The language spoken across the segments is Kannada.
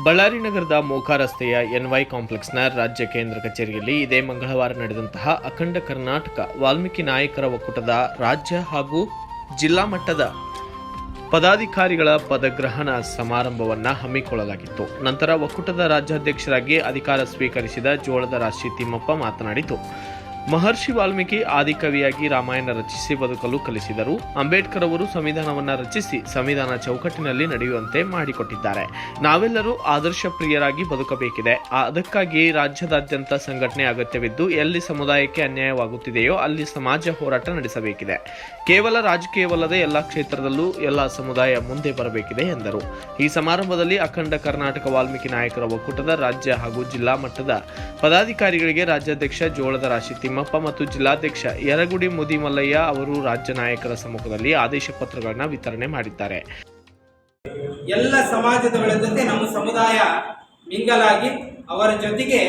ಬಳ್ಳಾರಿ ನಗರದ ಮೋಖಾ ರಸ್ತೆಯ ಎನ್ವೈ ಕಾಂಪ್ಲೆಕ್ಸ್ನ ರಾಜ್ಯ ಕೇಂದ್ರ ಕಚೇರಿಯಲ್ಲಿ ಇದೇ ಮಂಗಳವಾರ ನಡೆದಂತಹ ಅಖಂಡ ಕರ್ನಾಟಕ ವಾಲ್ಮೀಕಿ ನಾಯಕರ ಒಕ್ಕೂಟದ ರಾಜ್ಯ ಹಾಗೂ ಜಿಲ್ಲಾ ಮಟ್ಟದ ಪದಾಧಿಕಾರಿಗಳ ಪದಗ್ರಹಣ ಸಮಾರಂಭವನ್ನು ಹಮ್ಮಿಕೊಳ್ಳಲಾಗಿತ್ತು. ನಂತರ ಒಕ್ಕೂಟದ ರಾಜ್ಯಾಧ್ಯಕ್ಷರಾಗಿ ಅಧಿಕಾರ ಸ್ವೀಕರಿಸಿದ ಜೋಳದ ರಾಶಿ ತಿಮ್ಮಪ್ಪ ಮಾತನಾಡಿತು. ಮಹರ್ಷಿ ವಾಲ್ಮೀಕಿ ಆದಿಕವಿಯಾಗಿ ರಾಮಾಯಣ ರಚಿಸಿ ಬದುಕಲು ಕಲಿಸಿದರು. ಅಂಬೇಡ್ಕರ್ ಅವರು ಸಂವಿಧಾನವನ್ನು ರಚಿಸಿ ಸಂವಿಧಾನ ಚೌಕಟ್ಟಿನಲ್ಲಿ ನಡೆಯುವಂತೆ ಮಾಡಿಕೊಟ್ಟಿದ್ದಾರೆ. ನಾವೆಲ್ಲರೂ ಆದರ್ಶ ಪ್ರಿಯರಾಗಿ ಬದುಕಬೇಕಿದೆ. ಅದಕ್ಕಾಗಿ ರಾಜ್ಯದಾದ್ಯಂತ ಸಂಘಟನೆ ಅಗತ್ಯವಿದ್ದು, ಎಲ್ಲಿ ಸಮುದಾಯಕ್ಕೆ ಅನ್ಯಾಯವಾಗುತ್ತಿದೆಯೋ ಅಲ್ಲಿ ಸಮಾಜ ಹೋರಾಟ ನಡೆಸಬೇಕಿದೆ. ಕೇವಲ ರಾಜಕೀಯವಲ್ಲದೆ ಎಲ್ಲ ಕ್ಷೇತ್ರದಲ್ಲೂ ಎಲ್ಲ ಸಮುದಾಯ ಮುಂದೆ ಬರಬೇಕಿದೆ ಎಂದರು. ಈ ಸಮಾರಂಭದಲ್ಲಿ ಅಖಂಡ ಕರ್ನಾಟಕ ವಾಲ್ಮೀಕಿ ನಾಯಕರ ಒಕ್ಕೂಟದ ರಾಜ್ಯ ಹಾಗೂ ಜಿಲ್ಲಾ ಮಟ್ಟದ ಪದಾಧಿಕಾರಿಗಳಿಗೆ ರಾಜ್ಯಾಧ್ಯಕ್ಷ ಜೋಳದ ರಾಶಿ ತಿಮ್ಮಪ್ಪ ಮತ್ತು ಜಿಲ್ಲಾಧ್ಯಕ್ಷ ಯರಗುಡಿ ಮುದಿಮಲ್ಲಯ್ಯ ಅವರು ರಾಜ್ಯ ನಾಯಕರ ಸಮ್ಮುಖದಲ್ಲಿ ಆದೇಶ ಪತ್ರಗಳನ್ನು ವಿತರಣೆ ಮಾಡಿದ್ದಾರೆ. ಎಲ್ಲ ಸಮಾಜದವರ ಜೊತೆ ನಮ್ಮ ಸಮುದಾಯ ಮಿಂಗಲಾಗಿ ಅವರ ಜೊತೆಗೆ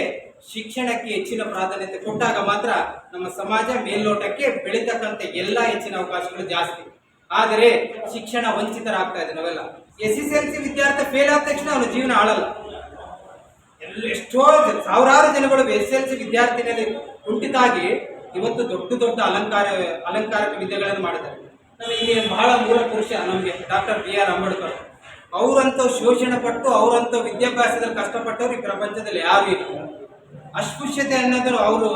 ಶಿಕ್ಷಣಕ್ಕೆ ಹೆಚ್ಚಿನ ಪ್ರಾಧಾನ್ಯತೆ ಕೊಟ್ಟಾಗ ಮಾತ್ರ ನಮ್ಮ ಸಮಾಜ ಮೇಲ್ನೋಟಕ್ಕೆ ಬೆಳೀತಕ್ಕಂಥ ಎಲ್ಲ ಹೆಚ್ಚಿನ ಅವಕಾಶಗಳು ಜಾಸ್ತಿ. ಆದರೆ ಶಿಕ್ಷಣ ವಂಚಿತರಾಗ್ತಾ ಇದೆ ನಾವೆಲ್ಲ. ಎಸ್ ಎಸ್ ಎಲ್ ಸಿ ವಿದ್ಯಾರ್ಥಿ ಫೇಲ್ ಆದ ತಕ್ಷಣ ಅವನ ಜೀವನ ಆಳಲ್ಲ. ಎಲ್ಲ ಎಷ್ಟೋ ಸಾವಿರಾರು ಜನಗಳು ಎಸ್ ಎಲ್ ಸಿ ವಿದ್ಯಾರ್ಥಿನಲ್ಲಿ ಕುಂಠಿತಾಗಿ ಇವತ್ತು ದೊಡ್ಡ ದೊಡ್ಡ ಅಲಂಕಾರ, ಅಲಂಕಾರಿಕ ವಿದ್ಯೆಗಳನ್ನು ಮಾಡಿದ್ದಾರೆ. ನಮಗೆ ಬಹಳ ಮೂಲ ಪುರುಷ ನಮಗೆ ಡಾಕ್ಟರ್ ಬಿ ಆರ್ ಅಂಬೇಡ್ಕರ್. ಅವರಂತೂ ಶೋಷಣೆ ಪಟ್ಟು, ಅವರಂತೂ ವಿದ್ಯಾಭ್ಯಾಸದಲ್ಲಿ ಕಷ್ಟಪಟ್ಟವ್ರು ಈ ಪ್ರಪಂಚದಲ್ಲಿ ಯಾರು ಇಲ್ಲ. ಅಸ್ಪೃಶ್ಯತೆ ಅನ್ನೋದು ಅವರು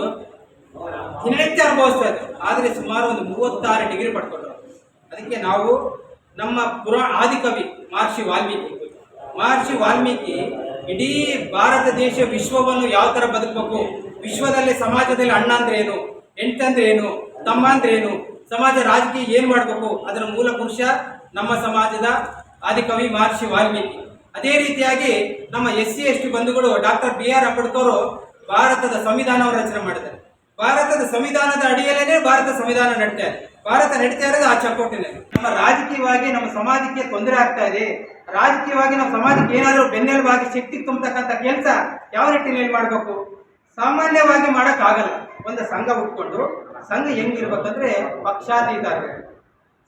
ದಿನನಿತ್ಯ ಅನುಭವಿಸ್ತಾ ಇದ್ರು ಆದರೆ ಸುಮಾರು ಒಂದು ಮೂವತ್ತಾರು ಡಿಗ್ರಿ ಪಡ್ಕೊಂಡ್ರು. ಅದಕ್ಕೆ ನಾವು ನಮ್ಮ ಪುರಾ, ಆದಿಕವಿ ಮಹರ್ಷಿ ವಾಲ್ಮೀಕಿ ಮಹರ್ಷಿ ವಾಲ್ಮೀಕಿ ಇಡೀ ಭಾರತ ದೇಶ ವಿಶ್ವವನ್ನು ಯಾವ ಥರ ಬದುಕಬೇಕು? ವಿಶ್ವದಲ್ಲಿ ಸಮಾಜದಲ್ಲಿ ಅಣ್ಣ ಅಂದ್ರೆ ಏನು? ಹೆಂಡತಂದ್ರೆ ಏನು? ತಮ್ಮ ಅಂದ್ರೆ ಏನು? ಸಮಾಜ ರಾಜಕೀಯ ಏನು ಮಾಡಬೇಕು? ಅದರ ಮೂಲ ಪುರುಷ ನಮ್ಮ ಸಮಾಜದ ಆದಿಕವಿ ಮಹರ್ಷಿ ವಾಲ್ಮೀಕಿ. ಅದೇ ರೀತಿಯಾಗಿ ನಮ್ಮ ಎಸ್ ಸಿ ಎಸ್ ಟಿ ಬಂಧುಗಳು ಡಾಕ್ಟರ್ ಬಿ ಆರ್ ಅಂಬೇಡ್ಕರ್ ಭಾರತದ ಸಂವಿಧಾನವನ್ನು ರಚನೆ ಮಾಡಿದ್ದಾರೆ. ಭಾರತದ ಸಂವಿಧಾನದ ಅಡಿಯಲ್ಲೇನೆ ಭಾರತ ಸಂವಿಧಾನ ನಡೀತಾ. ಇದೆ ಭಾರತ ನಡೀತಾ ಇರೋದು ಆ ಚೌಕಟ್ಟಿನಲ್ಲಿ. ನಮ್ಮ ರಾಜಕೀಯವಾಗಿ, ನಮ್ಮ ಸಮಾಜಕ್ಕೆ ತೊಂದರೆ ಆಗ್ತಾ ಇದೆ. ರಾಜಕೀಯವಾಗಿ, ನಮ್ಮ ಸಮಾಜಕ್ಕೆ ಏನಾದರೂ ಬೆನ್ನೆಲುಬಾಗಿ ಶಕ್ತಿ ತುಂಬತಕ್ಕಂಥ ಕೆಲಸ ಯಾವ ನಿಟ್ಟಿನಲ್ಲಿ ಮಾಡಬೇಕು? ಸಾಮಾನ್ಯವಾಗಿ ಮಾಡೋಕ್ಕಾಗಲ್ಲ. ಒಂದು ಸಂಘ ಉಟ್ಕೊಂಡು ಸಂಘ ಹೆಂಗಿರ್ಬೇಕಂದ್ರೆ ಪಕ್ಷಾತೀತ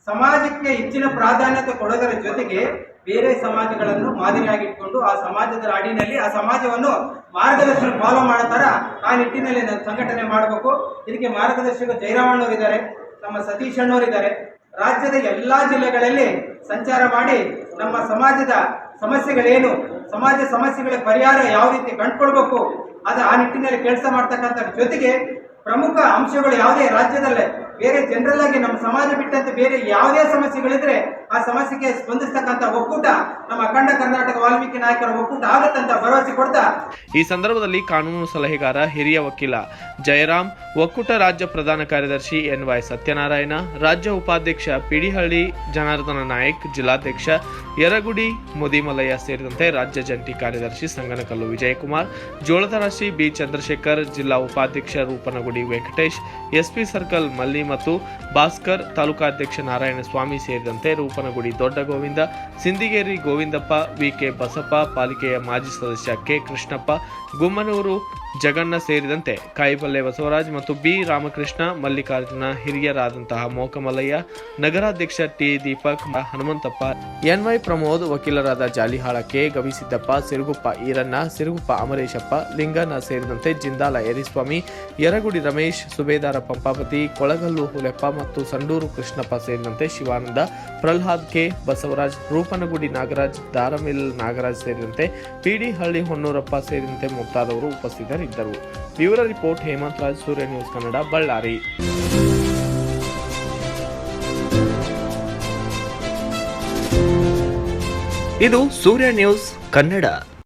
ಸಮಾಜಕ್ಕೆ ಹೆಚ್ಚಿನ ಪ್ರಾಧಾನ್ಯತೆ ಕೊಡೋದರ ಜೊತೆಗೆ ಬೇರೆ ಸಮಾಜಗಳನ್ನು ಮಾದರಿಯಾಗಿಟ್ಕೊಂಡು ಆ ಸಮಾಜದ ಅಡಿನಲ್ಲಿ ಆ ಸಮಾಜವನ್ನು ಮಾರ್ಗದರ್ಶನ ಫಾಲೋ ಮಾಡೋ ಥರ ಆ ನಿಟ್ಟಿನಲ್ಲಿ ನಾವು ಸಂಘಟನೆ ಮಾಡಬೇಕು. ಇದಕ್ಕೆ ಮಾರ್ಗದರ್ಶಕ ಇದ್ದಾರೆ. ನಮ್ಮ ಸತೀಶ್ ಅಣ್ಣವ್ರು ಇದ್ದಾರೆ. ರಾಜ್ಯದ ಎಲ್ಲಾ ಜಿಲ್ಲೆಗಳಲ್ಲಿ ಸಂಚಾರ ಮಾಡಿ ನಮ್ಮ ಸಮಾಜದ ಸಮಸ್ಯೆಗಳೇನು, ಸಮಾಜ ಸಮಸ್ಯೆಗಳ ಪರಿಹಾರ ಯಾವ ರೀತಿ ಕಂಡುಕೊಳ್ಬೇಕು, ಅದು ಆ ನಿಟ್ಟಿನಲ್ಲಿ ಕೆಲಸ ಮಾಡ್ತಕ್ಕಂಥ ಜೊತೆಗೆ ಪ್ರಮುಖ ಅಂಶಗಳು ಯಾವುದೇ ರಾಜ್ಯದಲ್ಲೇ ಬೇರೆ ಜನರಲ್ ಆಗಿ ನಮ್ಮ ಸಮಾಜ ಬಿಟ್ಟಂತೆ ಬೇರೆ ಯಾವುದೇ ಸಮಸ್ಯೆಗಳಿದ್ರೆ ಆ ಸಮಸ್ಯೆಗೆ ಸ್ಪಂದಿಸ್ತಕ್ಕಂಥ ಒಕ್ಕೂಟ ನಮ್ಮ ಅಖಂಡ ಕರ್ನಾಟಕ ವಾಲ್ಮೀಕಿ ನಾಯಕರ ಒಕ್ಕೂಟ ಆಗತ್ತಂತ ಭರವಸೆ ಕೊಡ್ತಾ. ಈ ಸಂದರ್ಭದಲ್ಲಿ ಕಾನೂನು ಸಲಹೆಗಾರ, ಹಿರಿಯ ವಕೀಲ ಜಯರಾಮ್ ಒಕ್ಕೂಟ ರಾಜ್ಯ ಪ್ರಧಾನ ಕಾರ್ಯದರ್ಶಿ ಎನ್ ವೈ ಸತ್ಯನಾರಾಯಣ, ರಾಜ್ಯ ಉಪಾಧ್ಯಕ್ಷ ಪಿಡಿಹಳ್ಳಿ ಜನಾರ್ದನ ನಾಯಕ್, ಜಿಲ್ಲಾಧ್ಯಕ್ಷ ಯರಗುಡಿ ಮುದಿಮಲಯ್ಯ ಸೇರಿದಂತೆ ರಾಜ್ಯ ಜಂಟಿ ಕಾರ್ಯದರ್ಶಿ ಸಂಗನಕಲ್ಲು ವಿಜಯಕುಮಾರ್, ಜೋಳದ ರಾಶಿ ಬಿ. ಚಂದ್ರಶೇಖರ್, ಜಿಲ್ಲಾ ಉಪಾಧ್ಯಕ್ಷ ರೂಪನಗುಡಿ ವೆಂಕಟೇಶ್, ಎಸ್ಪಿ ಸರ್ಕಲ್ ಮಲ್ಲಿ ಮತ್ತು ಭಾಸ್ಕರ್, ತಾಲೂಕಾಧ್ಯಕ್ಷ ನಾರಾಯಣ ಸ್ವಾಮಿ ಸೇರಿದಂತೆ ರೂಪನಗುಡಿ ದೊಡ್ಡ ಗೋವಿಂದ ಸಿಂದಿಗೇರಿ ಗೋವಿಂದಪ್ಪ ವಿಕೆ ಬಸಪ್ಪ ಪಾಲಿಕೆಯ ಮಾಜಿ ಸದಸ್ಯ ಕೆ ಕೃಷ್ಣಪ್ಪ ಗುಮ್ಮನೂರು ಜಗಣ್ಣ ಸೇರಿದಂತೆ ಕಾಯಿಪಲ್ಲೆ ಬಸವರಾಜ್ ಮತ್ತು ಬಿ. ರಾಮಕೃಷ್ಣ, ಮಲ್ಲಿಕಾರ್ಜುನ ಹಿರಿಯರಾದಂತಹ Mokamalayya ನಗರಾಧ್ಯಕ್ಷ T. Deepak, Hanumanthappa N Y Pramod, ವಕೀಲರಾದ ಜಾಲಿಹಾಳ ಕೆ. ಗವಿಸಿದ್ದಪ್ಪ, ಸಿರುಗುಪ್ಪ ಈರಣ್ಣ, ಸಿರುಗುಪ್ಪ ಅಮರೇಶಪ್ಪ, ಲಿಂಗಣ್ಣ ಸೇರಿದಂತೆ ಜಿಂದಾಲ ಯರಿಸ್ವಾಮಿ, ಯರಗುಡಿ ರಮೇಶ್, ಸುಬೇದಾರ ಪಂಪಾಪತಿ ಕೊಳಗಲ್ಲು ಹುಲೆಪ್ಪ ಮತ್ತು ಸಂಡೂರು ಕೃಷ್ಣಪ್ಪ ಸೇರಿದಂತೆ ಶಿವಾನಂದ, ಪ್ರಹ್ಲಾದ್ ಕೆ. ಬಸವರಾಜ್, ರೂಪನಗುಡಿ ನಾಗರಾಜ್, ದಾರಮಿಲ್ ನಾಗರಾಜ್ ಸೇರಿದಂತೆ ಪಿಡಿ ಹಳ್ಳಿ ಹೊನ್ನೂರಪ್ಪ ಸೇರಿದಂತೆ ಮುಂತಾದವರು ಉಪಸ್ಥಿತರಿದ್ದರು bureau report Hemanth Raj Surya news Kannada Ballari. ಇದು ಸೂರ್ಯ ನ್ಯೂಸ್ ಕನ್ನಡ.